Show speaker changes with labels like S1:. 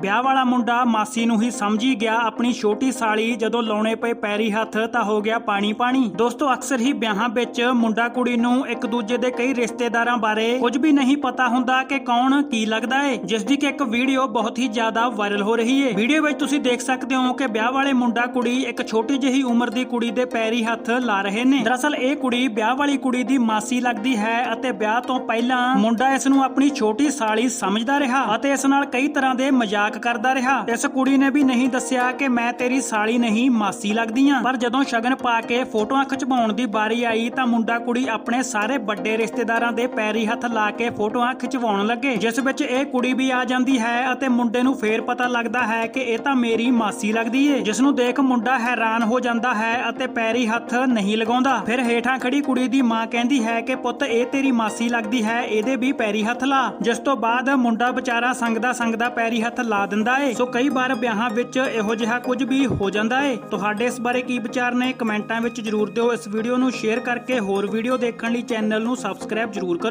S1: ਵਿਆਹ ਵਾਲਾ ਮੁੰਡਾ ਮਾਸੀ ਨੂੰ ਹੀ ਸਮਝੀ ਗਿਆ ਆਪਣੀ ਛੋਟੀ ਸਾਲੀ ਜਦੋਂ ਲਾਉਣੇ ਪਏ ਪੈਰੀ ਹੱਥ ਤਾਂ ਹੋ ਗਿਆ ਪਾਣੀ ਪਾਣੀ। ਦੋਸਤੋ, ਅਕਸਰ ਹੀ ਵਿਆਹਾਂ ਵਿੱਚ ਮੁੰਡਾ ਕੁੜੀ ਨੂੰ ਇੱਕ ਦੂਜੇ ਦੇ ਕਈ ਰਿਸ਼ਤੇਦਾਰਾਂ ਬਾਰੇ ਕੁਝ ਵੀ ਨਹੀਂ ਪਤਾ ਹੁੰਦਾ ਕਿ ਕੌਣ ਕੀ ਲੱਗਦਾ ਏ, ਜਿਸ ਦੀ ਕਿ ਇੱਕ ਵੀਡੀਓ ਬਹੁਤ ਹੀ ਜ਼ਿਆਦਾ ਵਾਇਰਲ ਹੋ ਰਹੀ ਏ। ਵੀਡੀਓ ਵਿੱਚ ਤੁਸੀਂ ਦੇਖ ਸਕਦੇ ਹੋ ਕਿ ਵਿਆਹ ਵਾਲੇ ਮੁੰਡਾ ਕੁੜੀ ਇੱਕ ਛੋਟੀ ਜਿਹੀ ਉਮਰ ਦੀ ਕੁੜੀ ਦੇ ਪੈਰੀ ਹੱਥ ਲਾ ਰਹੇ ਨੇ। ਦਰਅਸਲ, ਇਹ ਕੁੜੀ ਵਿਆਹ ਵਾਲੀ ਕੁੜੀ ਦੀ ਮਾਸੀ ਲੱਗਦੀ ਹੈ ਅਤੇ ਵਿਆਹ ਤੋਂ ਪਹਿਲਾਂ ਮੁੰਡਾ ਇਸ ਨੂੰ ਆਪਣੀ ਛੋਟੀ ਸਾਲੀ ਸਮਝਦਾ ਰਿਹਾ ਅਤੇ ਇਸ ਨਾਲ ਕਈ ਤਰ੍ਹਾਂ ਦੇ ਮਜ਼ਾਕ ਕਰਦਾ ਰਿਹਾ। ਇਸ ਕੁੜੀ ਨੇ ਵੀ ਨਹੀਂ ਦੱਸਿਆ ਕਿ ਮੈਂ ਤੇਰੀ ਸਾਲੀ ਨਹੀਂ, ਮਾਸੀ ਲੱਗਦੀ ਆਂ ਪਰ ਜਦੋਂ ਸ਼ਗਨ ਪਾ ਕੇ ਫੋਟੋਆਂ ਖਿਚਵਾਉਣ ਦੀ ਵਾਰੀ ਆਈ ਤਾਂ ਮੁੰਡਾ ਕੁੜੀ ਆਪਣੇ ਸਾਰੇ ਵੱਡੇ ਰਿਸ਼ਤੇਦਾਰਾਂ ਦੇ ਪੈਰੀ ਹੱਥ ਲਾ ਕੇ ਫੋਟੋਆਂ ਖਿਚਵਾਉਣ ਲੱਗੇ। ਜਿਸ ਵਿੱਚ ਇਹ ਕੁੜੀ ਵੀ ਆ ਜਾਂਦੀ ਹੈ ਅਤੇ ਮੁੰਡੇ ਨੂੰ ਫੇਰ ਪਤਾ ਲੱਗਦਾ ਹੈ ਕਿ ਇਹ ਤਾਂ ਮੇਰੀ ਮਾਸੀ ਲੱਗਦੀ ਏ। ਜਿਸ ਨੂੰ ਦੇਖ ਮੁੰਡਾ ਹੈਰਾਨ ਹੋ ਜਾਂਦਾ ਹੈ ਅਤੇ ਪੈਰੀ ਹੱਥ ਨਹੀਂ ਲਗਾਉਂਦਾ। ਫਿਰ ਹੇਠਾਂ ਖੜੀ ਕੁੜੀ ਦੀ ਮਾਂ ਕਹਿੰਦੀ ਹੈ ਕਿ ਪੁੱਤ, ਇਹ ਤੇਰੀ ਮਾਸੀ ਲੱਗਦੀ ਹੈ, ਇਹਦੇ ਵੀ ਪੈਰੀ ਹੱਥ ਲਾ। ਜਿਸ ਤੋਂ ਬਾਅਦ ਮੁੰਡਾ ਵਿਚਾਰਾ ਸੰਗਦਾ ਸੰਗਦਾ ਪੈਰੀ ਹੱਥ ਲਾ ਦਿੰਦਾ ਏ। ਸੋ ਕਈ ਵਾਰ ਵਿਆਹਾਂ ਵਿੱਚ ਇਹੋ ਜਿਹਾ ਕੁਝ ਵੀ ਹੋ ਜਾਂਦਾ ਏ। ਤੁਹਾਡੇ ਇਸ ਬਾਰੇ ਕੀ ਵਿਚਾਰ ਨੇ? ਕਮੈਂਟਾਂ ਵਿੱਚ ਜਰੂਰ ਦਿਓ। ਇਸ ਵੀਡੀਓ ਨੂੰ ਸ਼ੇਅਰ ਕਰਕੇ ਹੋਰ ਵੀਡੀਓ ਦੇਖਣ ਲਈ ਚੈਨਲ ਨੂੰ ਸਬਸਕ੍ਰਾਈਬ ਜਰੂਰ ਕਰੋ।